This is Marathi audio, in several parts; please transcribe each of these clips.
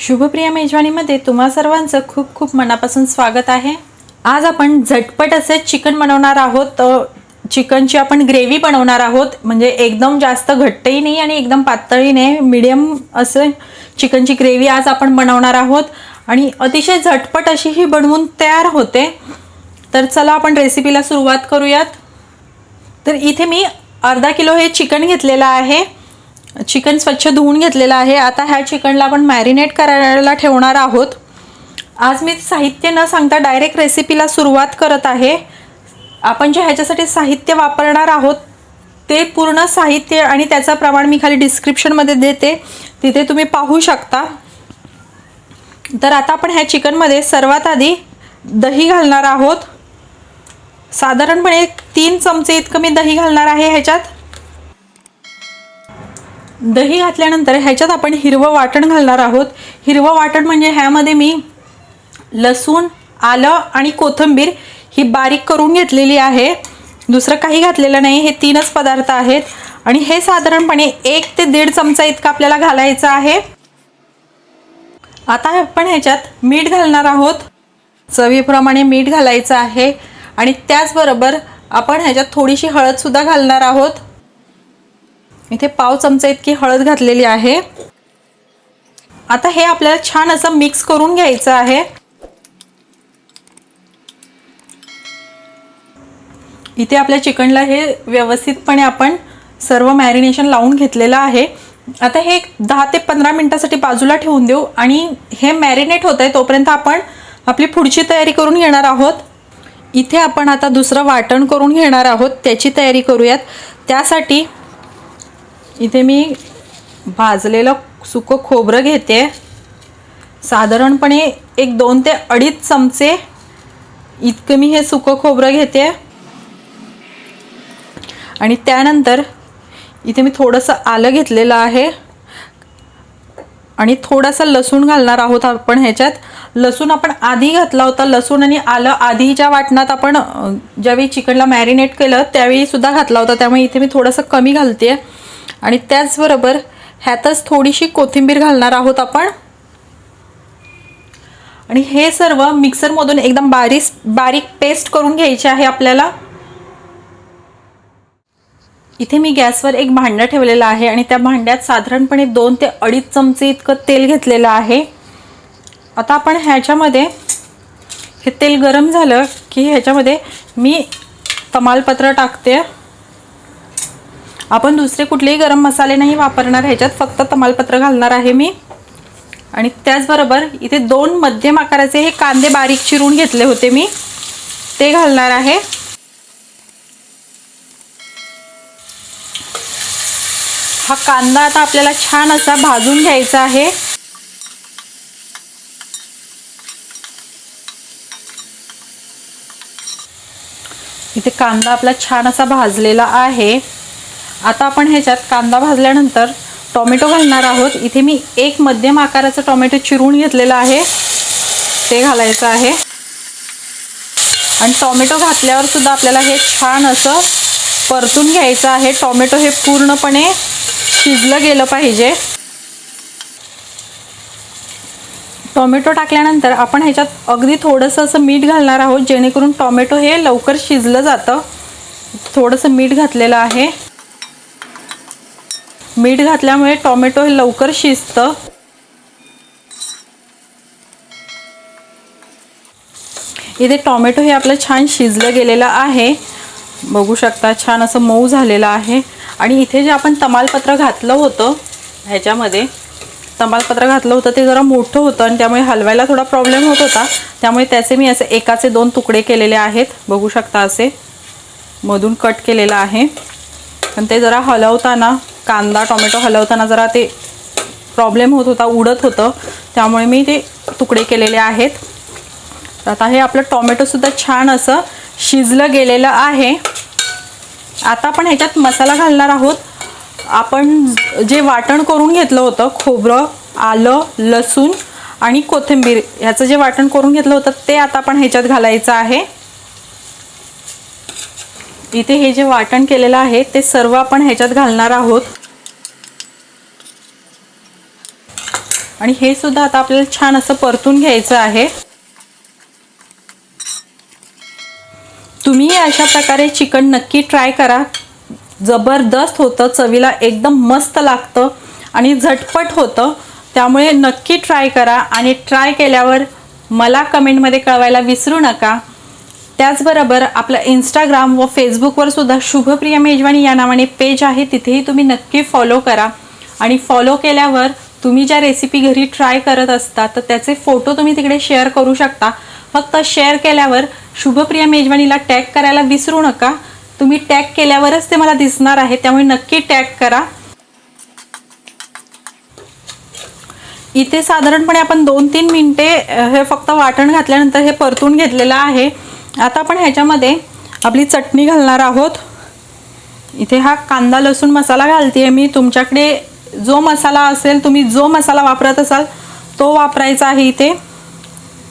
शुभप्रिया मेजवानीमध्ये तुम्हा सर्वांचं खूप खूप मनापासून स्वागत आहे. आज आपण झटपट असे चिकन बनवणार आहोत. चिकनची आपण ग्रेव्ही बनवणार आहोत. म्हणजे एकदम जास्त घट्टही नाही आणि एकदम पातळही नाही. मिडियम असं चिकनची ग्रेव्ही आज आपण बनवणार आहोत. आणि अतिशय झटपट अशी ही बनवून तयार होते. तर चला आपण रेसिपीला सुरुवात करूयात. तर इथे मी अर्धा किलो हे चिकन घेतलेलं आहे. चिकन स्वच्छ धुवून घेतलेलं आहे. आता ह्या चिकनला आपण मॅरिनेट करायला ठेवणार आहोत. आज मी साहित्य न सांगता डायरेक्ट रेसिपीला सुरुवात करत आहे. आपण जे ह्याच्यासाठी साहित्य वापरणार आहोत ते पूर्ण साहित्य आणि त्याचं प्रमाण मी खाली डिस्क्रिप्शनमध्ये देते. तिथे तुम्ही पाहू शकता. तर आता आपण ह्या चिकनमध्ये सर्वात आधी दही घालणार आहोत. साधारणपणे तीन चमचे इतकं मी दही घालणार आहे ह्याच्यात. दही घातल्यानंतर ह्याच्यात आपण हिरवं वाटण घालणार आहोत. हिरवं वाटण म्हणजे ह्यामध्ये मी लसूण आलं आणि कोथिंबीर ही बारीक करून घेतलेली आहे. दुसरं काही घातलेलं नाही हे तीनच पदार्थ आहेत. आणि हे साधारणपणे एक ते दीड चमचा इतका आपल्याला घालायचा आहे. आता आपण ह्याच्यात मीठ घालणार आहोत. चवीप्रमाणे मीठ घालायचं आहे. आणि त्याचबरोबर आपण ह्याच्यात थोडीशी हळदसुद्धा घालणार आहोत. इथे पाव चमचा इतकी हळद घातलेली आहे. आता हे आपल्याला छान असं मिक्स करून घ्यायचं आहे. इथे आपल्या चिकनला हे व्यवस्थितपणे आपण सर्व मॅरिनेशन लावून घेतलेलं आहे. आता हे दहा ते पंधरा मिनटासाठी बाजूला ठेवून देऊ आणि हे मॅरिनेट होत आहे तोपर्यंत आपण आपली पुढची तयारी करून घेणार आहोत. इथे आपण आता दुसरं वाटण करून घेणार आहोत. त्याची तयारी करूयात. त्यासाठी इथे मी भाजलेलं सुकं खोबरं घेते. साधारणपणे एक दोन ते अडीच चमचे इतकं मी हे सुकं खोबरं घेते. आणि त्यानंतर इथे मी थोडंसं आलं घेतलेलं आहे. आणि थोडासा लसूण घालणार आहोत आपण ह्याच्यात. लसूण आपण आधी घातला होता. लसूण आणि आलं आधीच्या वाटणात आपण ज्यावेळी चिकनला मॅरिनेट केलं त्यावेळी सुद्धा घातला होता. त्यामुळे इथे मी थोडंसं कमी घालते. आणि त्याचबरोबर ह्यातच थोडीशी कोथिंबीर घालणार आहोत आपण. आणि हे सर्व मिक्सरमधून एकदम बारीक बारीक पेस्ट करून घ्यायचे आहे आपल्याला. इथे मी गॅसवर एक भांडं ठेवलेलं आहे आणि त्या भांड्यात साधारणपणे दोन ते अडीच चमचे इतकं तेल घेतलेलं आहे. आता आपण ह्याच्यामध्ये हे तेल गरम झालं की ह्याच्यामध्ये मी तमालपत्र टाकते. आपण दुसरे कुठलेही गरम मसाले नाही वापरणार ह्याच्यात फक्त तमालपत्र घालणार आहे मी. आणि त्याचबरोबर इथे दोन मध्यम आकाराचे हे कांदे बारीक चिरून घेतले होते मी. ते घालणार आहे. हा कांदा आता आपल्याला छान असा भाजून घ्यायचा आहे. इथे कांदा आपला छान असा भाजलेला आहे. आता आपण ह्याच्यात कांदा भाजल्यानंतर टोमॅटो घालणार आहोत. इथे मी एक मध्यम आकाराचा टोमॅटो चिरून घेतलेला आहे. ते घालायचं आहे. आणि टोमॅटो घातल्यावर सुद्धा आपल्याला हे छान असं परतून घ्यायचं आहे. टोमॅटो हे पूर्णपणे शिजलं गेलं पाहिजे. टोमॅटो टाकल्यानंतर आपण ह्याच्यात अगदी थोडंसं असं मीठ घालणार आहोत जेणेकरून टोमॅटो हे लवकर शिजलं जातं. थोडंसं मीठ घातलेलं आहे. मीठ घातल्यामुळे टोमॅटो हे लवकर शिजतं. इथे टोमॅटो हे आपलं छान शिजलं गेलेलं आहे. बघू शकता छान असं मऊ झालेलं आहे. आणि इथे जे आपण तमालपत्र घातलं होतं ह्याच्यामध्ये तमालपत्र घातलं होतं ते जरा मोठं होतं आणि त्यामुळे हलवायला थोडा प्रॉब्लेम होत होता. त्यामुळे त्याचे मी असे एकाचे दोन तुकडे केलेले आहेत. बघू शकता असे. मधून कट केलेलं आहे. पण ते जरा हलवताना कांदा टोमॅटो हलवताना जरा ते प्रॉब्लेम होत होता उडत होतं. त्यामुळे मी ते तुकडे केलेले आहेत. तर आता हे आपलं टोमॅटोसुद्धा छान असं शिजलं गेलेलं आहे. आता आपण ह्याच्यात मसाला घालणार आहोत. आपण जे वाटण करून घेतलं होतं खोबरं आलं लसूण आणि कोथिंबीर ह्याचं जे वाटण करून घेतलं होतं ते आता आपण ह्याच्यात घालायचं आहे. इथे हे जे वाटण केलेलं आहे ते सर्व आपण ह्याच्यात घालणार आहोत. आणि हे सुद्धा आता आपल्याला छान असं परतून घ्यायचं आहे. तुम्ही अशा प्रकारे चिकन नक्की ट्राय करा. जबरदस्त होतं चवीला एकदम मस्त लागतं आणि झटपट होतं. त्यामुळे नक्की ट्राय करा आणि ट्राय केल्यावर मला कमेंटमध्ये कळवायला विसरू नका. त्याचबरोबर आपलं इंस्टाग्राम व फेसबुकवर सुद्धा शुभप्रिया मेजवानी या नावाने पेज आहे. तिथेही तुम्ही नक्की फॉलो करा. आणि फॉलो केल्यावर तुम्ही ज्या रेसिपी घरी ट्राय करत असता तर त्याचे फोटो तुम्ही तिकडे शेअर करू शकता. फक्त शेअर केल्यावर शुभप्रिया मेजवानीला टॅग करायला विसरू नका. तुम्ही टॅग केल्यावरच ते मला दिसणार आहे त्यामुळे नक्की टॅग करा. इथे साधारणपणे आपण दोन तीन मिनटे हे फक्त वाटण घातल्यानंतर हे परतून घेतलेलं आहे. आता आपण ह्याच्यामध्ये आपली चटणी घालणार आहोत. इथे हा कांदा लसूण मसाला घालते मी तुमच्याकडे जो मसाला असेल तुम्ही जो मसाला वापरत असाल तो वापरायचा आहे इथे.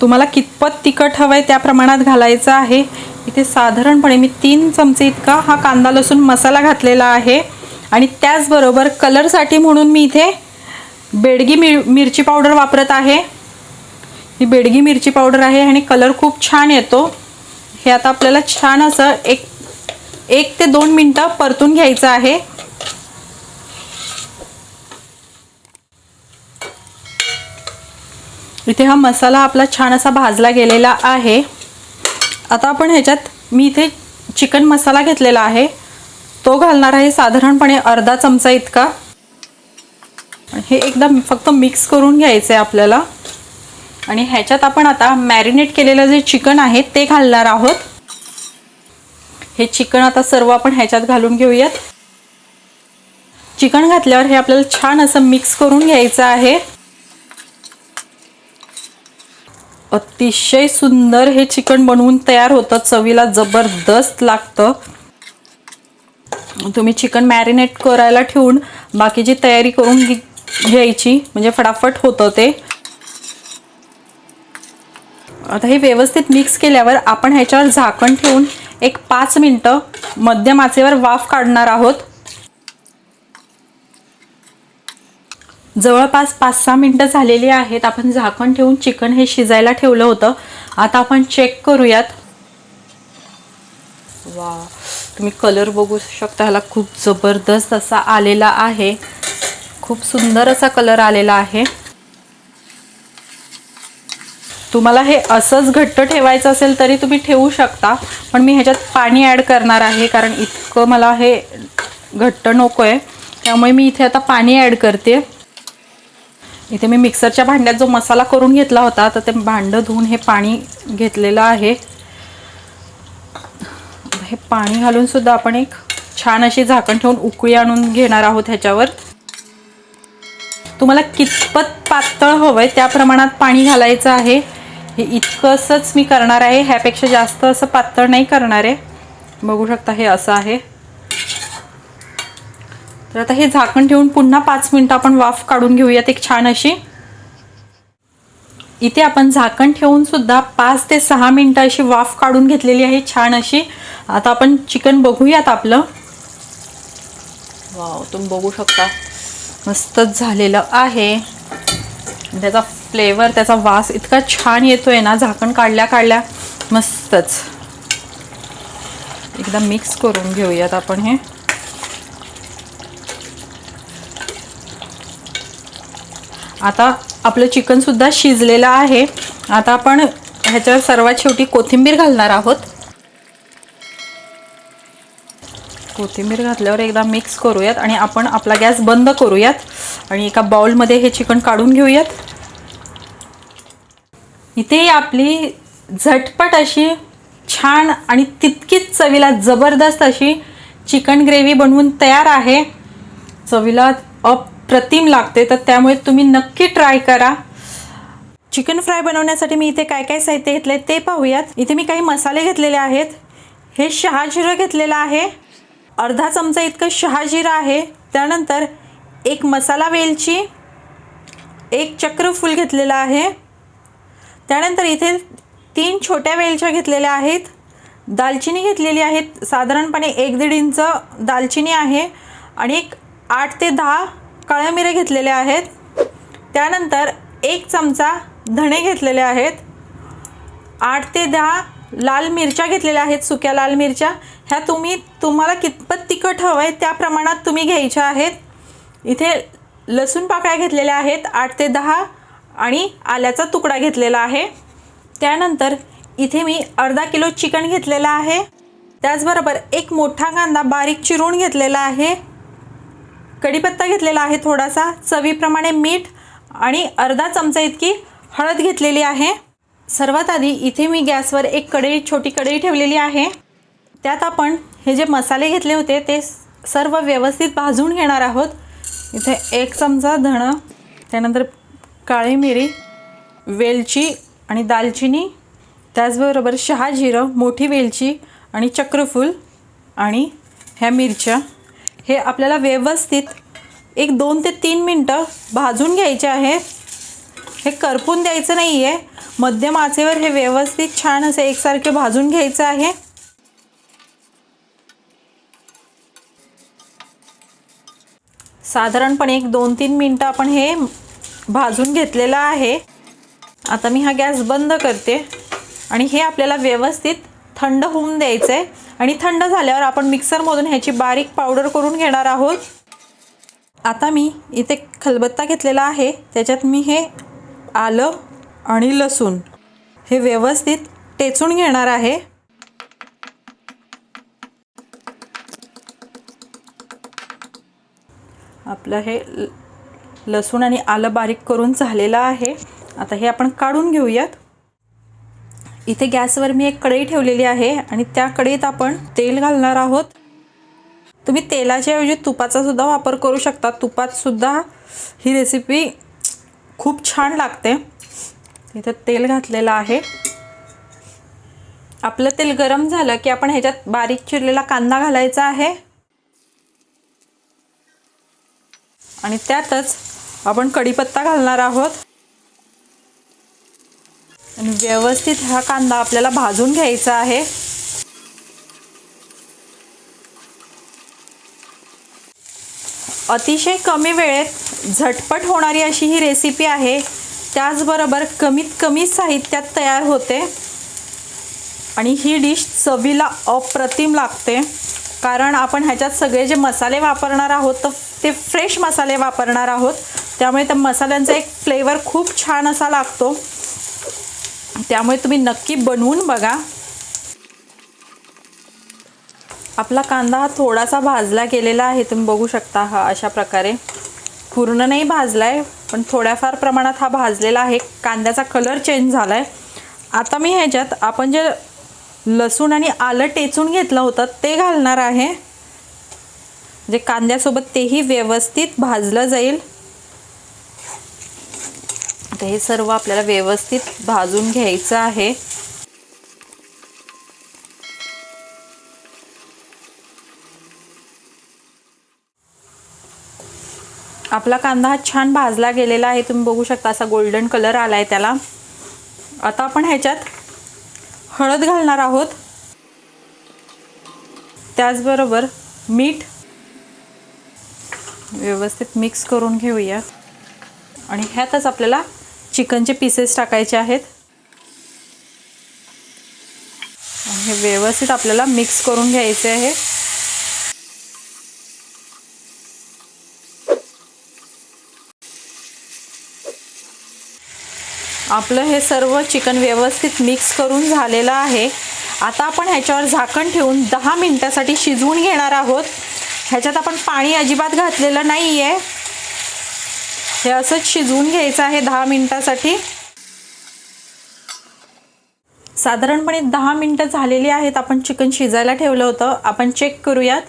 तुम्हाला कितपत तिखट हवं आहे त्या प्रमाणात घालायचं आहे. इथे साधारणपणे मी तीन चमचे इतका हा कांदा लसूण मसाला घातलेला आहे. आणि त्याचबरोबर कलरसाठी म्हणून मी इथे बेडगी मिर मिरची पावडर वापरत आहे. ही बेडगी मिरची पावडर आहे आणि कलर खूप छान येतो. हे आता आपल्याला छान असं एक एक ते दोन मिनटं परतून घ्यायचं आहे. इथे हा मसाला आपला छान असा भाजला गेलेला आहे. आता आपण ह्याच्यात मी इथे चिकन मसाला घेतलेला आहे. तो घालणार आहे साधारणपणे अर्धा चमचा इतका. हे एकदम फक्त मिक्स करून घ्यायचं आहे आपल्याला. आणि ह्याच्यात आपण आता मॅरिनेट केलेलं जे चिकन आहे ते घालणार आहोत. हे चिकन आता सर्व आपण ह्याच्यात घालून घेऊयात. चिकन घातल्यावर हे आपल्याला छान असं मिक्स करून घ्यायचं आहे. अतिशय सुंदर हे चिकन बनवून तयार होतं. चवीला जबरदस्त लागतं. तुम्ही चिकन मॅरिनेट करायला ठेवून बाकीची तयारी करून घे- घ्यायची. म्हणजे फटाफट होतं ते. आता हे व्यवस्थित मिक्स केल्यावर आपण ह्याच्यावर झाकण ठेवून एक पाच मिनटं मध्यम आचेवर वाफ काढणार आहोत. जवळपास पाच सहा मिनटं झालेली आहेत. आपण झाकण ठेवून चिकन हे शिजायला ठेवलं होतं. आता आपण चेक करूयात. वा तुम्ही कलर बघू शकता. ह्याला खूप जबरदस्त असा आलेला आहे. खूप सुंदर असा कलर आलेला आहे. तुम्हाला हे असंच घट्ट ठेवायचं असेल तरी तुम्ही ठेवू शकता. पण मी ह्याच्यात पाणी ॲड करणार आहे कारण इतकं मला हे घट्ट नको आहे त्यामुळे मी इथे आता पाणी ॲड करते. इथे मी मिक्सरच्या भांड्यात जो मसाला करून घेतला होता तर ते भांडं धुवून हे पाणी घेतलेलं आहे. हे पाणी घालून सुद्धा आपण एक छान अशी झाकण ठेवून उकळी आणून घेणार आहोत ह्याच्यावर. तुम्हाला कितपत पातळ हवं आहे त्या प्रमाणात पाणी घालायचं आहे. हे इतकंसंच मी करणार आहे. ह्यापेक्षा जास्त असं पातळ नाही करणार आहे. बघू शकता हे असं आहे. तर आता हे झाकण ठेवून पुन्हा पाच मिनटं आपण वाफ काढून घेऊयात. एक छान अशी. इथे आपण झाकण ठेवून सुद्धा पाच ते सहा मिनटं अशी वाफ काढून घेतलेली आहे. छान अशी. आता आपण चिकन बघूयात आपलं. वाव तुम्ही बघू शकता. मस्तच झालेलं आहे. त्याचा फ्लेवर त्याचा वास इतका छान येतोय ना झाकण काढल्या काढल्या मस्तच. एकदा मिक्स करून घेऊयात आपण हे. आता आपलं चिकन सुद्धा शिजलेलं आहे. आता आपण ह्याच्यावर सर्वात शेवटी कोथिंबीर घालणार आहोत. कोथिंबीर घातल्यावर एकदा मिक्स करूयात आणि आपण आपला गॅस बंद करूयात. आणि एका बाउलमध्ये हे चिकन काढून घेऊयात. इथे आपली झटपट अशी छान आणि तितकीच चवीला जबरदस्त अशी चिकन ग्रेव्ही बनवून तयार आहे. चवीला अप्रतिम लागते तर त्यामुळे तुम्ही नक्की ट्राय करा. चिकन फ्राय बनवण्यासाठी मी इथे काय काय साहित्य घेतले ते पाहूयात. इथे मी काही मसाले घेतलेले आहेत. हे शहाजिरं घेतलेलं आहे. अर्धा चमचा इतकं शहाजीरा आहे. त्यानंतर एक मसाला वेलची एक चक्रफूल घेतलेलं आहे. त्यानंतर इथे तीन छोट्या वेलच्या घेतलेल्या आहेत. दालचिनी घेतलेली आहेत. साधारणपणे एक दीड इंच दालचिनी आहे. आणि एक आठ ते दहा काळ्या मिऱ्या घेतलेल्या आहेत. त्यानंतर एक चमचा धणे घेतलेले आहेत. आठ ते दहा लाल मिरच्या घेतलेल्या आहेत सुक्या लाल मिरच्या. ह्या तुम्ही तुम्हाला कितपत तिखट हवं आहे त्या प्रमाणात तुम्ही घ्यायच्या आहेत. इथे लसूण पाकळ्या घेतलेल्या आहेत आठ ते दहा आणि आल्याचा तुकडा घेतलेला आहे. त्यानंतर इथे मी अर्धा किलो चिकन घेतलेलं आहे. त्याचबरोबर एक मोठा कांदा बारीक चिरून घेतलेला आहे. कढीपत्ता घेतलेला आहे थोडासा चवीप्रमाणे मीठ आणि अर्धा चमचा इतकी हळद घेतलेली आहे. सर्वात आधी इथे मी गॅसवर एक कढई छोटी कढई ठेवलेली आहे. त्यात आपण हे जे मसाले घेतले होते ते सर्व व्यवस्थित भाजून घेणार आहोत. इथे एक चमचा धणं त्यानंतर काळी मिरी वेलची आणि दालचिनी त्याचबरोबर शहा जिरं मोठी वेलची आणि चक्रफूल आणि ह्या मिरच्या. हे आपल्याला व्यवस्थित एक दोन ते तीन मिनटं भाजून घ्यायचे आहे. हे करपून द्यायचं नाही आहे मध्यम आचेवर हे व्यवस्थित छान असे एकसारखे भाजून घ्यायचं आहे. साधारणपणे एक दोन तीन मिनटं आपण हे भाजून घेतलेलं आहे. आता मी हा गॅस बंद करते आणि हे आपल्याला व्यवस्थित थंड होऊन द्यायचं आहे आणि थंड झाल्यावर आपण मिक्सरमधून ह्याची बारीक पावडर करून घेणार आहोत. आता मी इथे खलबत्ता घेतलेला आहे. त्याच्यात मी हे आलं आणि लसूण. हे व्यवस्थित टेचून घेणार आहे. आपलं हे ल- लसूण आणि आलं बारीक करून झालेलं आहे. आता हे आपण काढून घेऊयात. इथे गॅसवर मी एक कढई ठेवलेली आहे आणि त्या कढईत आपण तेल घालणार आहोत. तुम्ही तेलाच्या ऐवजी तुपाचा सुद्धा वापर करू शकता. तुपात सुद्धा ही रेसिपी खूप छान लागते. इथं तेल घातलेलं आहे. आपलं तेल गरम झालं की आपण ह्याच्यात बारीक चिरलेला कांदा घालायचा आहे. आणि त्यातच आपण कढीपत्ता घालणार आहोत. आणि व्यवस्थित हा कांदा आपल्याला भाजून घ्यायचा आहे. अतिशय कमी वेळेत झटपट होणारी अशी ही रेसिपी आहे. त्याचबरोबर कमीत कमी साहित्यात तयार होते. आणि ही डिश चवीला अप्रतिम लागते. कारण आपण ह्याच्यात सगळे जे मसाले वापरणार आहोत तर ते फ्रेश मसाले वापरणार आहोत. त्यामुळे त्या मसाल्यांचा एक फ्लेवर खूप छान असा लागतो. त्यामुळे तुम्ही नक्की बनवून बघा. आपला कांदा हा थोडासा भाजला गेलेला आहे तुम्ही बघू शकता हा अशा प्रकारे. पूर्ण नाही भाजला आहे पण थोड्याफार प्रमाणात हा भाजलेला आहे. कांद्याचा कलर चेंज झाला आहे आता मी ह्याच्यात आपण जे लसूण आणि आलं टेचून घेतलं होतं ते घालणार आहे. जे कांद्यासोबत तेही व्यवस्थित भाजलं जाईल. हे सर्व आपल्याला व्यवस्थित भाजून घ्यायचं आहे. आपला कांदा हा छान भाजला गेलेला आहे. तुम्ही बघू शकता असा गोल्डन कलर आला आहे त्याला. आता आपण ह्याच्यात हळद घालणार आहोत. त्याचबरोबर मीठ व्यवस्थित मिक्स करून घेऊया. आणि ह्यातच आपल्याला चिकनचे पीसेस टाकायचे आहेत. हे व्यवस्थित आपल्याला मिक्स करून घ्यायचे आहे. आपलं हे सर्व चिकन व्यवस्थित मिक्स करून झालेलं आहे. आता आपण ह्याच्यावर झाकण ठेवून दहा मिनटासाठी शिजवून घेणार आहोत. ह्याच्यात आपण पाणी अजिबात घातलेलं नाही आहे हे असंच शिजवून घ्यायचं आहे दहा मिनटासाठी. साधारणपणे दहा मिनटं झालेली आहेत आपण चिकन शिजायला ठेवलं होतं. आपण चेक करूयात.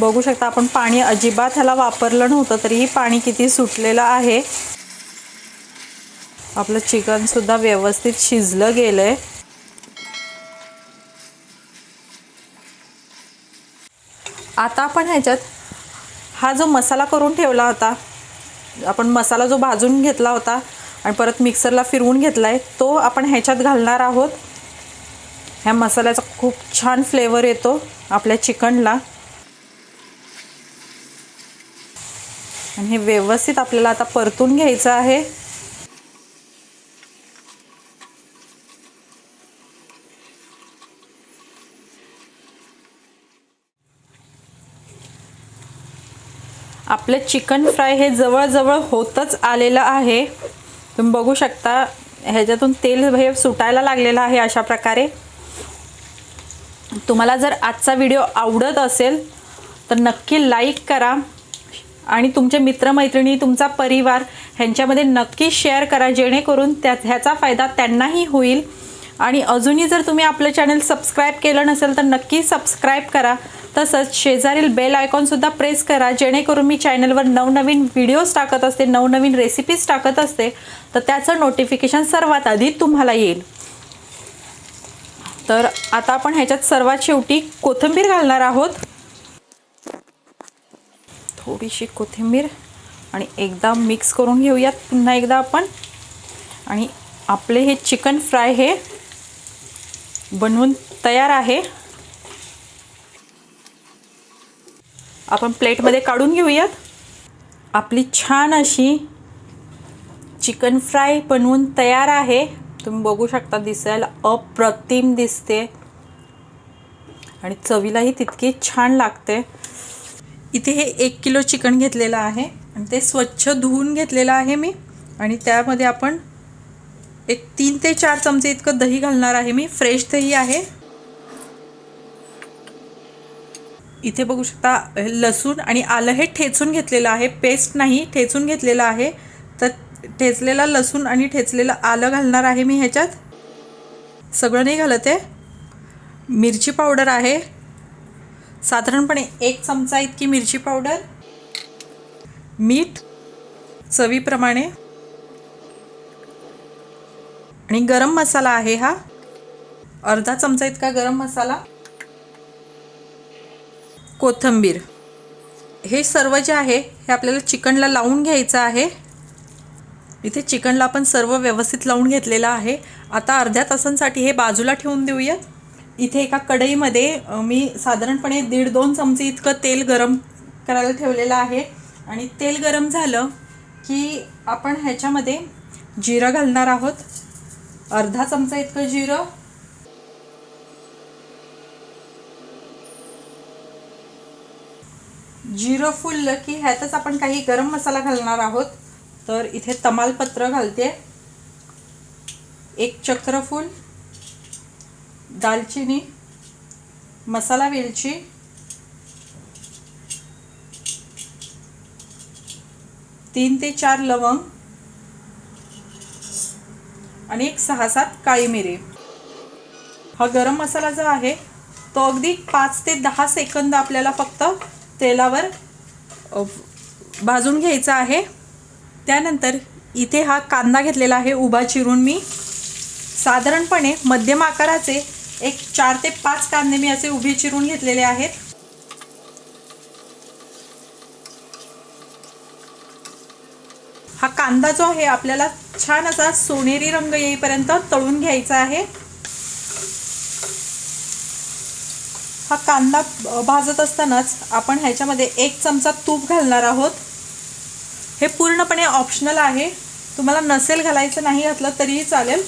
बघू शकता आपण पाणी अजिबात ह्याला वापरलं नव्हतं तरीही पाणी किती सुटलेलं आहे. आपलं चिकन सुद्धा व्यवस्थित शिजलं गेलंय. आता आपण ह्याच्यात हा जो मसाला करून ठेवला होता आपण मसाला जो भाजून घेतला होता आणि परत मिक्सरला फिरवून घेतला आहे तो आपण ह्याच्यात घालणार आहोत. ह्या मसाल्याचा खूप छान फ्लेवर येतो आपल्या चिकनला. आणि हे व्यवस्थित आपल्याला आता परतून घ्यायचं आहे. आपलं चिकन फ्राय हे जवळजवळ होतच आलेलं आहे. तुम्ही बघू शकता ह्याच्यातून तेल हे सुटायला लागलेलं आहे अशा प्रकारे. तुम्हाला जर आजचा व्हिडिओ आवडत असेल तर नक्की लाईक करा. आणि तुमचे मित्रमैत्रिणी तुमचा परिवार ह्यांच्यामध्ये नक्की शेअर करा जेणेकरून त्या ह्याचा फायदा त्यांनाही होईल. आणि अजूनही जर तुम्ही आपलं चॅनल सबस्क्राईब केलं नसेल तर नक्की सबस्क्राईब करा. तसंच शेजारील बेल आयकॉनसुद्धा प्रेस करा जेणेकरून मी चॅनलवर नवनवीन व्हिडिओज टाकत असते नवनवीन रेसिपीज टाकत असते तर त्याचं नोटिफिकेशन सर्वात आधी तुम्हाला येईल. तर आता आपण ह्याच्यात सर्वात शेवटी कोथिंबीर घालणार आहोत. थोडीशी कोथिंबीर आणि एकदा मिक्स करून घेऊयात. पुन्हा एकदा आपण. आणि आपले हे चिकन फ्राय हे बनवून तयार आहे. आपण प्लेटमध्ये काढून घेऊयात. आपली छान अशी चिकन फ्राय बनवून तयार आहे. तुम्ही बघू शकता दिसायला अप्रतिम दिसते. आणि चवीलाही तितकी छान लागते. इथे हे एक किलो चिकन घेतलेलं आहे आणि ते स्वच्छ धुवून घेतलेलं आहे मी. आणि त्यामध्ये आपण एक तीन ते चार चमचे इतकं दही घालणार आहे मी. फ्रेश दही आहे. इथे बघू शकता लसूण आणि आलं हे ठेचून घेतलेलं आहे. पेस्ट नाही ठेचून घेतलेलं आहे. तर ठेचलेला लसूण आणि ठेचलेलं आलं घालणार आहे मी ह्याच्यात. सगळं नाही घालत आहे मिरची पावडर आहे. साधारणपणे एक चमचा इतकी मिरची पावडर मीठ चवीप्रमाणे आणि गरम मसाला आहे हा. अर्धा चमचा इतका गरम मसाला. कोथंबीर. हे सर्व जे आहे हे आपल्याला चिकनला लावून घ्यायचं आहे. इथे चिकनला आपण सर्व व्यवस्थित लावून घेतलेलं आहे. आता अर्ध्या तासांसाठी हे बाजूला ठेवून देऊयात इथे एका कढईमध्ये मी साधारणपणे दीड दोन चमचे इतकं तेल गरम करायला ठेवलेलं आहे. आणि तेल गरम झालं की आपण ह्याच्यामध्ये जिरं घालणार आहोत. अर्धा चमचा इतकं जिरं. जिरं फुललं की ह्यातच आपण काही गरम मसाला घालणार आहोत. तर इथे तमालपत्र घालते. एक चक्रफूल. दालचिनी मसाला वेलची तीन ते चार लवंग आणि एक सहा सात काळी मिरी. हा गरम मसाला जो आहे तो अगदी पाच ते दहा सेकंद आपल्याला फक्त तेलावर भाजून घ्यायचा आहे. त्यानंतर इथे हा कांदा घेतलेला आहे उभा चिरून मी. साधारणपणे मध्यम आकाराचे एक चार ते पाच कांदे मी असे उभे चिरून घेतलेले आहेत. हा कांदा जो आहे आपल्याला छान असा सोनेरी रंग येईपर्यंत तळून घ्यायचा आहे. हा कांदा भाजत असतानाच आपण ह्याच्यामध्ये एक चमचा तूप घालणार आहोत. हे पूर्णपणे ऑप्शनल आहे. तुम्हाला नसेल घालायचं नाही घातलं तरीही चालेल.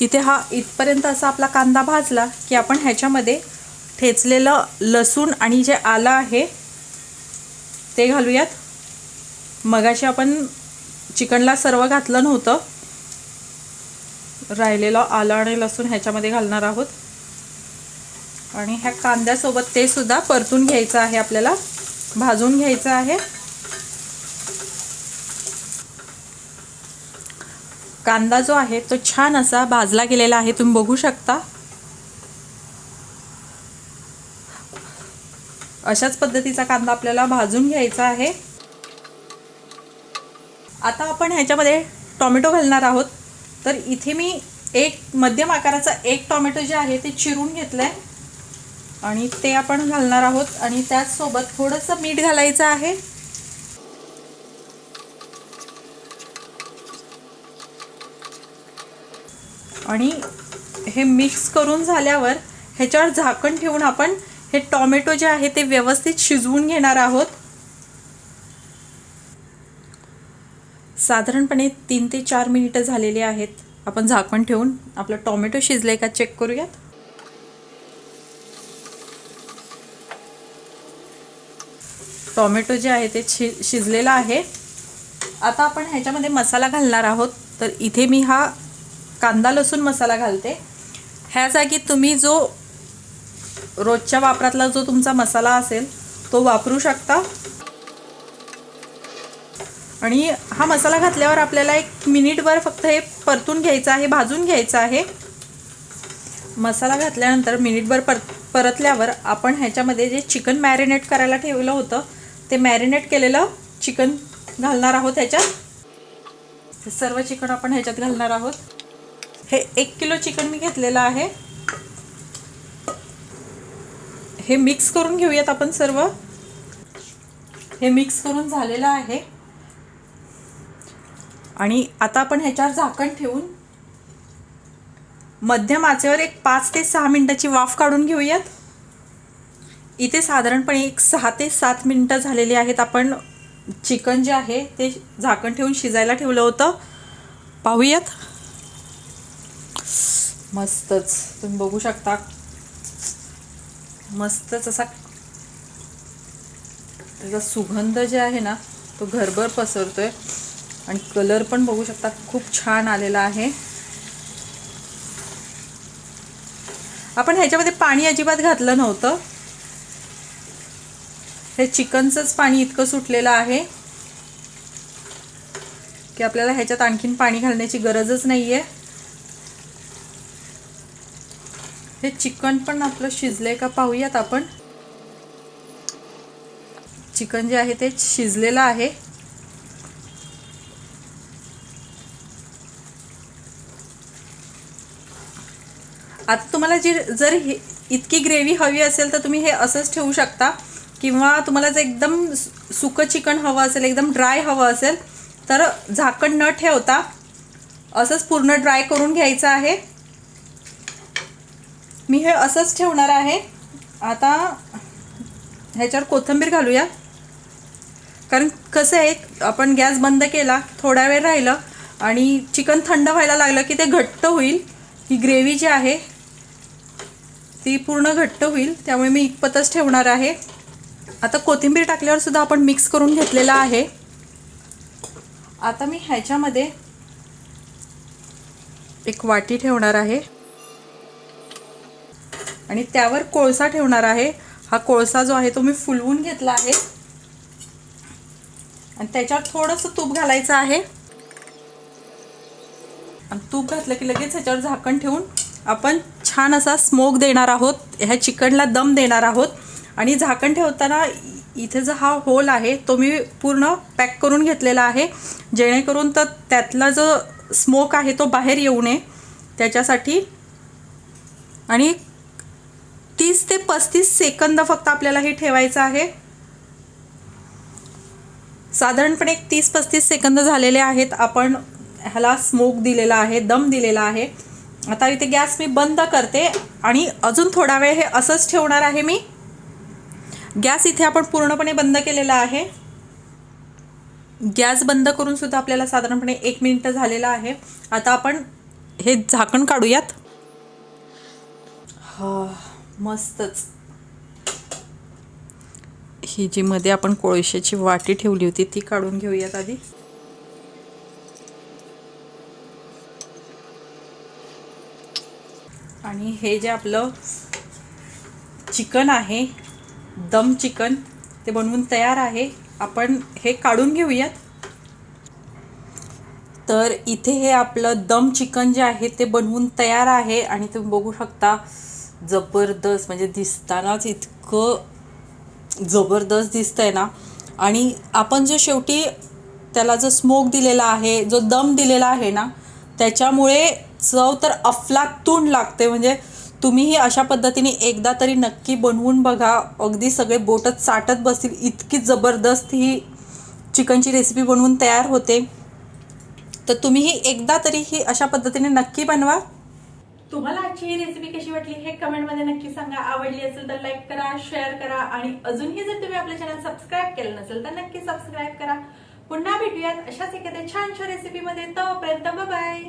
इथे हा इथपर्यंत असा आपला कांदा भाजला की आपण ह्याच्यामध्ये ठेचलेलं लसूण आणि जे आलं आहे ते घालूयात. मगाशी आपण चिकनला सर्व घातलं नव्हतं. राहिलेलं आलं आणि लसूण ह्याच्यामध्ये घालणार आहोत. आणि ह्या कांद्यासोबत ते सुद्धा परतून घ्यायचं आहे आपल्याला. भाजून घ्यायचं आहे. कांदा जो आहे तो छान असा भाजला गेलेला आहे. तुम्ही बघू शकता. अशाच पद्धतीचा कांदा आपल्याला भाजून घ्यायचा आहे. आता आपण ह्याच्यामध्ये टॉमॅटो घालणार आहोत. तर इथे मी एक मध्यम आकाराचा एक टॉमॅटो जे आहे ते चिरून घेतलं आहे आणि ते आपण घालणार आहोत. आणि त्याचसोबत थोडंसं मीठ घालायचं आहे. आणि हे मिक्स करून झाल्यावर ह्याच्यावर झाकण ठेवून आपण हे टॉमॅटो जे आहे ते व्यवस्थित शिजवून घेणार आहोत. साधारणपणे तीन ते चार मिनिटं झालेली आहेत. आपण झाकण ठेवून आपलं टॉमॅटो शिजले का चेक करूयात? टॉमॅटो जे आहे ते शि शिजलेलं आहे. आता आपण ह्याच्यामध्ये मसाला घालणार आहोत. तर इथे मी हा कांदा लसूण मसाला घालते. ह्या जागी तुम्ही जो रोजच्या वापरातला जो तुमचा मसाला असेल तो वापरू शकता. आणि हा मसाला घातल्यावर आपल्याला एक मिनिटभर फक्त हे परतून घ्यायचं आहे भाजून घ्यायचं आहे. मसाला घातल्यानंतर मिनिटभर पर परतल्यावर आपण ह्याच्यामध्ये जे चिकन मॅरिनेट करायला ठेवलं होतं ते मॅरिनेट केलेलं चिकन घालणार आहोत ह्याच्यात. सर्व चिकन आपण ह्याच्यात घालणार आहोत. हे एक किलो चिकन मी घेतलेलं आहे. हे मिक्स करून घेऊयात आपण सर्व. हे मिक्स करून झालेलं आहे. आणि आता आपण ह्याच्यावर झाकण ठेवून मध्यम आचेवर एक पाच ते सहा मिनटाची वाफ काढून घेऊयात. इथे साधारणपणे एक सहा ते सात मिनटं झालेली आहेत आपण चिकन जे आहे ते झाकण ठेवून शिजायला ठेवलं होतं. पाहूयात. मस्तच. तुम्ही बघू शकता. मस्तच असा त्याचा सुगंध जे आहे ना तो घरभर पसरतोय. आणि कलर पण बघू शकता खूप छान आलेला आहे. आपण ह्याच्यामध्ये पाणी अजिबात घातलं नव्हतं. हे चिकनचंच पाणी इतकं सुटलेलं आहे की आपल्याला ह्याच्यात आणखीन पाणी घालण्याची गरजच नाही आहे हे चिकन पण आपलं शिजले का पाहूयात आपण. चिकन जे आहे ते शिजलेलं आहे. आता तुम्हाला जी जर इतकी ग्रेव्ही हवी असेल तर तुम्ही हे असंच ठेवू शकता. किंवा तुम्हाला जर एकदम सुकं चिकन हवं असेल एकदम ड्राय हवं असेल तर झाकण न ठेवता असंच पूर्ण ड्राय करून घ्यायचं आहे. मी हे असंच ठेवणार आहे. आता ह्याच्यावर कोथिंबीर घालूया. कारण कसं आहे आपण गॅस बंद केला थोडा वेळ राहिलं आणि चिकन थंड व्हायला लागलं की ते घट्ट होईल. ही ग्रेव्ही जी आहे ती पूर्ण घट्ट होईल. त्यामुळे मी इतपतच ठेवणार आहे. आता कोथिंबीर टाकल्यावर सुद्धा आपण मिक्स करून घेतलेलं आहे. आता मी ह्याच्यामध्ये एक वाटी ठेवणार आहे. आणि त्यावर कोळसा ठेवणार आहे. हा कोळसा जो आहे तो मी फुलवून घेतला आहे. आणि त्याच्यावर थोडंसं तूप घालायचं आहे. आणि तूप घातलं की लगेच ह्याच्यावर झाकण ठेवून आपण छान असा स्मोक देणार आहोत. ह्या चिकनला दम देणार आहोत. आणि झाकण ठेवताना इथे जो हा होल आहे तो मी पूर्ण पॅक करून घेतलेला आहे. जेणेकरून तर त्यातला जो स्मोक आहे तो बाहेर येऊ नये. त्याच्यासाठी आणि तीस ते पस्तीस सेकंद फक्त आपल्याला हे ठेवायचं आहे. साधारणपणे एक तीस पस्तीस सेकंद झालेले आहेत. आपण ह्याला स्मोक दिलेला आहे दम दिलेला आहे. आता इथे गॅस मी बंद करते आणि अजून थोडा वेळ हे असंच ठेवणार आहे मी. गॅस इथे आपण पूर्णपणे बंद केलेला आहे. गॅस बंद करून सुद्धा आपल्याला साधारणपणे एक मिनिट झालेला आहे. आता आपण हे झाकण काढूयात. हा. मस्तच. ही जी मध्ये आपण कोळशाची वाटी ठेवली होती ती काढून घेऊयात आधी. आणि हे जे आपलं चिकन आहे दम चिकन ते बनवून तयार आहे. आपण हे काढून घेऊयात. तर इथे हे आपलं दम चिकन जे आहे ते बनवून तयार आहे. आणि तुम्ही बघू शकता जबरदस्त म्हणजे दिसतानाच इतकं जबरदस्त दिसतंय ना. आणि आपण जो शेवटी त्याला जो स्मोक दिलेला आहे जो दम दिलेला आहे ना त्याच्यामुळे चव तर अफलातून लागते. म्हणजे तुम्हीही अशा पद्धतीने एकदा तरी नक्की बनवून बघा. अगदी सगळे बोटच चाटत बसतील. इतकी जबरदस्त ही चिकनची रेसिपी बनवून तयार होते. तर तुम्हीही एकदा तरी ही अशा पद्धतीने नक्की बनवा. तुम्हाला आजची ही रेसिपी कशी वाटली हे कमेंटमध्ये नक्की सांगा. आवडली असेल तर लाईक करा शेअर करा आणि अजूनही जर तुम्ही आपलं चॅनल सबस्क्राईब केलं नसेल तर नक्की सबस्क्राईब करा. पुन्हा भेटूयात अशाच एखाद्या छानशा रेसिपीमध्ये तोपर्यंत बाय